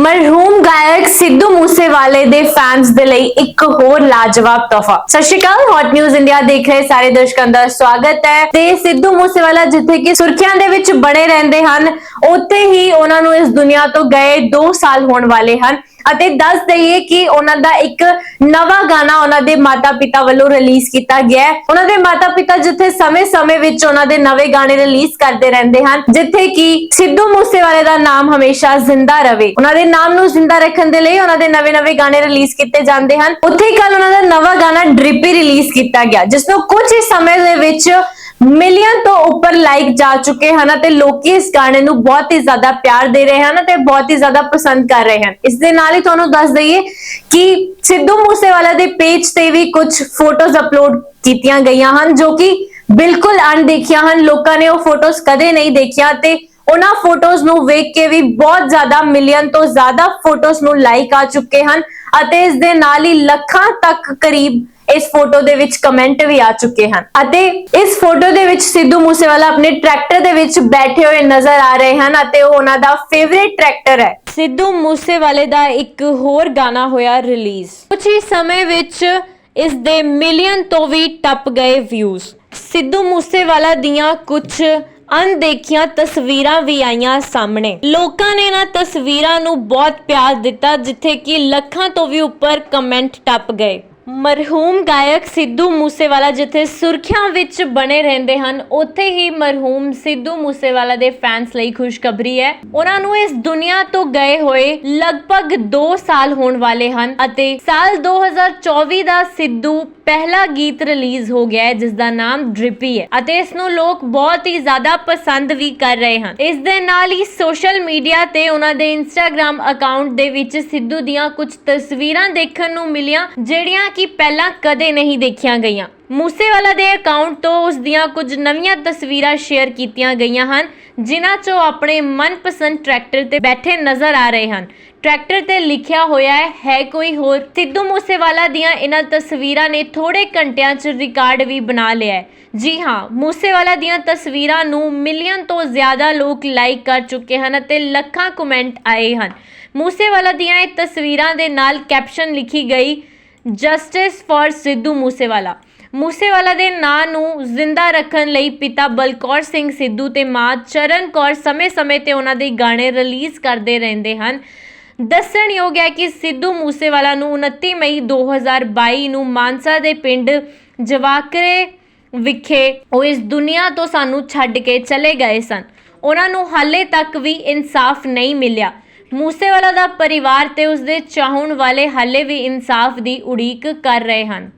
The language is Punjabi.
ਮਰਹੂਮ ਗਾਇਕ ਸਿੱਧੂ ਮੂਸੇਵਾਲੇ ਦੇ ਫੈਨਸ ਦੇ ਲਈ ਇੱਕ ਹੋਰ ਲਾਜਵਾਬ ਤੋਹਫਾ। ਸਤਿ ਸ਼੍ਰੀ ਅਕਾਲ ਹੌਟ ਨਿਊਜ਼ ਇੰਡੀਆ ਦੇਖ ਰਹੇ ਸਾਰੇ ਦਰਸ਼ਕਾਂ ਦਾ ਸਵਾਗਤ ਹੈ ਤੇ ਸਿੱਧੂ ਮੂਸੇਵਾਲਾ ਜਿੱਥੇ ਕਿ ਸੁਰਖੀਆਂ ਦੇ ਵਿੱਚ ਬਣੇ ਰਹਿੰਦੇ ਹਨ, ਉੱਥੇ ਹੀ ਉਹਨਾਂ ਨੂੰ ਇਸ ਦੁਨੀਆ ਤੋਂ ਗਏ 2 ਸਾਲ ਹੋਣ ਵਾਲੇ ਹਨ। ਅਤੇ ਦੱਸ ਦਈਏ ਕਿ ਉਹਨਾਂ ਦਾ ਇੱਕ ਨਵਾਂ ਗਾਣਾ ਉਹਨਾਂ ਦੇ ਮਾਤਾ-ਪਿਤਾ ਵੱਲੋਂ ਰਿਲੀਜ਼ ਕੀਤਾ ਗਿਆ ਹੈ। ਉਹਨਾਂ ਦੇ ਮਾਤਾ-ਪਿਤਾ ਜਿੱਥੇ ਸਮੇਂ-ਸਮੇਂ ਵਿੱਚ ਉਹਨਾਂ ਦੇ ਨਵੇਂ ਗਾਣੇ ਰਿਲੀਜ਼ ਕਰਦੇ ਰਹਿੰਦੇ ਹਨ, ਜਿੱਥੇ ਕਿ ਸਿੱਧੂ ਮੂਸੇਵਾਲੇ ਦਾ ਨਾਮ ਹਮੇਸ਼ਾ ਜ਼ਿੰਦਾ ਰਵੇ ਉਹਨਾਂ ਦੇ ਨਾਮ ਨੂੰ ਜ਼ਿੰਦਾ ਰੱਖਣ ਦੇ ਲਈ ਉਹਨਾਂ ਦੇ ਨਵੇਂ-ਨਵੇਂ ਗਾਣੇ ਰਿਲੀਜ਼ ਕੀਤੇ ਜਾਂਦੇ ਹਨ। ਉੱਥੇ ਹੀ ਕੱਲ ਉਹਨਾਂ ਦਾ ਨਵਾਂ ਗਾਣਾ ਡ੍ਰਿਪੀ ਰਿਲੀਜ਼ ਕੀਤਾ ਗਿਆ, ਜਿਸ ਨੂੰ ਕੁਝ ਹੀ ਸਮੇਂ ਦੇ ਵਿੱਚ ਮਿਲੀਅਨ ਤੋਂ ਉੱਪਰ ਲਾਈਕ ਜਾ ਚੁੱਕੇ ਹਨ ਅਤੇ ਲੋਕੀ ਇਸ ਗਾਣੇ ਨੂੰ ਬਹੁਤ ਹੀ ਜ਼ਿਆਦਾ ਪਿਆਰ ਦੇ ਰਹੇ ਹਨ ਅਤੇ ਬਹੁਤ ਹੀ ਜ਼ਿਆਦਾ ਪਸੰਦ ਕਰ ਰਹੇ ਹਨ। ਇਸ ਦੇ ਨਾਲ ਹੀ ਤੁਹਾਨੂੰ ਦੱਸ ਦਈਏ ਕਿ ਸਿੱਧੂ ਮੂਸੇਵਾਲਾ ਦੇ ਪੇਜ ਤੇ ਵੀ ਕੁਝ ਫੋਟੋਜ਼ ਅਪਲੋਡ ਕੀਤੀਆਂ ਗਈਆਂ ਹਨ ਜੋ ਕਿ ਬਿਲਕੁਲ ਅਣਦੇਖੀਆਂ ਹਨ। ਲੋਕਾਂ ਨੇ ਉਹ ਫੋਟੋਜ਼ ਕਦੇ ਨਹੀਂ ਦੇਖੀਆਂ ਤੇ ਉਹਨਾਂ ਫੋਟੋਜ਼ ਨੂੰ ਵੇਖ ਕੇ ਵੀ ਬਹੁਤ ਜ਼ਿਆਦਾ ਮਿਲੀਅਨ ਤੋਂ ਜ਼ਿਆਦਾ ਫੋਟੋਜ਼ ਨੂੰ ਲਾਈਕ ਆ ਚੁੱਕੇ ਹਨ ਅਤੇ ਇਸ ਦੇ ਨਾਲ ਹੀ ਲੱਖਾਂ ਤੱਕ ਕਰੀਬ ਇਸ ਫੋਟੋ ਦੇ ਵਿੱਚ ਕਮੈਂਟ ਵੀ ਆ ਚੁੱਕੇ ਹਨ। ਅਤੇ ਇਸ ਫੋਟੋ ਦੇ ਵਿੱਚ ਸਿੱਧੂ ਮੂਸੇਵਾਲਾ ਆਪਣੇ ਟਰੈਕਟਰ ਦੇ ਵਿੱਚ ਬੈਠੇ ਹੋਏ ਨਜ਼ਰ ਆ ਰਹੇ ਹਨ ਅਤੇ ਉਹ ਉਹਨਾਂ ਦਾ ਫੇਵਰਿਟ ਟਰੈਕਟਰ ਹੈ। ਸਿੱਧੂ ਮੂਸੇਵਾਲੇ ਦਾ ਇੱਕ ਹੋਰ ਗਾਣਾ ਹੋਇਆ ਰਿਲੀਜ਼ ਕੁਝ ਹੀ ਸਮੇਂ ਵਿੱਚ ਇਸ ਦੇ ਮਿਲੀਅਨ ਤੋਂ ਵੀ ਟੱਪ ਗਏ ਵਿਊਜ਼ ਸਿੱਧੂ ਮੂਸੇਵਾਲਾ ਦੀਆਂ ਕੁਝ ਅਣਦੇਖੀਆਂ ਤਸਵੀਰਾਂ ਵੀ ਆਈਆਂ ਸਾਹਮਣੇ। ਲੋਕਾਂ ਨੇ ਇਹਨਾਂ ਤਸਵੀਰਾਂ ਨੂੰ ਬਹੁਤ ਪਿਆਰ ਦਿੱਤਾ, ਜਿੱਥੇ ਕਿ ਲੱਖਾਂ ਤੋਂ ਵੀ ਉੱਪਰ ਕਮੈਂਟ ਟੱਪ ਗਏ। ਮਰਹੂਮ ਗਾਇਕ ਸਿੱਧੂ ਮੂਸੇਵਾਲਾ ਜਿੱਥੇ ਸੁਰਖੀਆਂ ਵਿੱਚ ਬਣੇ ਰਹਿੰਦੇ ਹਨ, ਉੱਥੇ ਹੀ ਮਰਹੂਮ ਸਿੱਧੂ ਮੂਸੇਵਾਲਾ ਦੇ ਫੈਨਸ ਲਈ ਖੁਸ਼ਖਬਰੀ ਹੈ। ਉਹਨਾਂ ਨੂੰ ਇਸ ਦੁਨੀਆ ਤੋਂ ਗਏ ਹੋਏ ਲਗਭਗ 2 ਸਾਲ ਹੋਣ ਵਾਲੇ ਹਨ ਅਤੇ ਸਾਲ 2024 ਦਾ ਸਿੱਧੂ ਪਹਿਲਾ ਗੀਤ ਰਿਲੀਜ਼ ਹੋ ਗਿਆ ਹੈ ਜਿਸ ਦਾ ਨਾਮ ਡ੍ਰਿਪੀ ਹੈ ਅਤੇ ਇਸ ਨੂੰ ਲੋਕ ਬਹੁਤ ਹੀ ਜ਼ਿਆਦਾ ਪਸੰਦ ਵੀ ਕਰ ਰਹੇ ਹਨ। ਇਸ ਦੇ ਨਾਲ ਹੀ ਸੋਸ਼ਲ ਮੀਡੀਆ ਤੇ ਉਹਨਾਂ ਦੇ ਇੰਸਟਾਗ੍ਰam ਅਕਾਊਂਟ ਦੇ ਵਿੱਚ ਸਿੱਧੂ ਦੀਆਂ ਕੁਝ ਤਸਵੀਰਾਂ ਦੇਖਣ ਨੂੰ ਮਿਲੀਆਂ, ਜਿਹੜੀਆਂ ਕਿ ਪਹਿਲਾਂ ਕਦੇ ਨਹੀਂ ਦੇਖੀਆਂ ਗਈਆਂ। ਮੂਸੇਵਾਲਾ ਦੇ ਅਕਾਊਂਟ ਤੋਂ ਉਸ ਦੀਆਂ ਕੁਝ ਨਵੀਆਂ ਤਸਵੀਰਾਂ ਸ਼ੇਅਰ ਕੀਤੀਆਂ ਗਈਆਂ ਹਨ, ਜਿਨ੍ਹਾਂ 'ਚੋਂ ਆਪਣੇ ਮਨਪਸੰਦ ਟਰੈਕਟਰ ਤੇ ਬੈਠੇ ਨਜ਼ਰ ਆ ਰਹੇ ਹਨ। ਟਰੈਕਟਰ ਤੇ ਲਿਖਿਆ ਹੋਇਆ ਹੈ ਹੈ ਕੋਈ ਹੋਰ? ਸਿੱਧੂ ਮੂਸੇਵਾਲਾ ਦੀਆਂ ਇਹਨਾਂ ਤਸਵੀਰਾਂ ਨੇ ਥੋੜੇ ਘੰਟਿਆਂ 'ਚ ਰਿਕਾਰਡ ਵੀ ਬਣਾ ਲਿਆ ਹੈ। ਜੀ ਹਾਂ, ਮੂਸੇਵਾਲਾ ਦੀਆਂ ਤਸਵੀਰਾਂ ਨੂੰ ਮਿਲੀਅਨ ਤੋਂ ਜ਼ਿਆਦਾ ਲੋਕ ਲਾਈਕ ਕਰ ਚੁੱਕੇ ਹਨ ਅਤੇ ਲੱਖਾਂ ਕਮੈਂਟ ਆਏ ਹਨ। ਮੂਸੇਵਾਲਾ ਦੀਆਂ ਇਹ ਤਸਵੀਰਾਂ ਦੇ ਨਾਲ ਕੈਪਸ਼ਨ ਲਿਖੀ ਗਈ ਜਸਟਿਸ ਫॉर ਸਿੱਧੂ ਮੂਸੇਵਾਲਾ ਮੂਸੇਵਾਲਾ ਦੇ ਨਾਂ ਨੂੰ ਜ਼ਿੰਦਾ ਰੱਖਣ ਲਈ ਪਿਤਾ ਬਲਕੌਰ ਸਿੰਘ ਸਿੱਧੂ ਤੇ ਮਾਂ ਚਰਨ ਕੌਰ ਸਮੇਂ-ਸਮੇਂ ਤੇ ਉਹਨਾਂ ਦੇ ਗਾਣੇ ਰਿਲੀਜ਼ ਕਰਦੇ ਰਹਿੰਦੇ ਹਨ। ਦੱਸਣਯੋਗ ਹੈ ਕਿ ਸਿੱਧੂ ਮੂਸੇਵਾਲਾ ਨੂੰ 29 ਮਈ 2022 ਨੂੰ ਮਾਨਸਾ ਦੇ ਪਿੰਡ ਜਵਾਕਰੇ ਵਿਖੇ ਉਹ ਇਸ ਦੁਨੀਆ ਤੋਂ ਸਾਨੂੰ ਛੱਡ ਕੇ ਚਲੇ ਗਏ ਸਨ। ਉਹਨਾਂ ਨੂੰ ਹਾਲੇ ਤੱਕ ਵੀ ਇਨਸਾਫ ਨਹੀਂ ਮਿਲਿਆ। ਮੂਸੇਵਾਲਾ ਦਾ ਪਰਿਵਾਰ ਤੇ ਉਸਦੇ ਚਾਹਣ ਵਾਲੇ ਹਾਲੇ ਵੀ ਇਨਸਾਫ ਦੀ ਉਡੀਕ ਕਰ ਰਹੇ ਹਨ।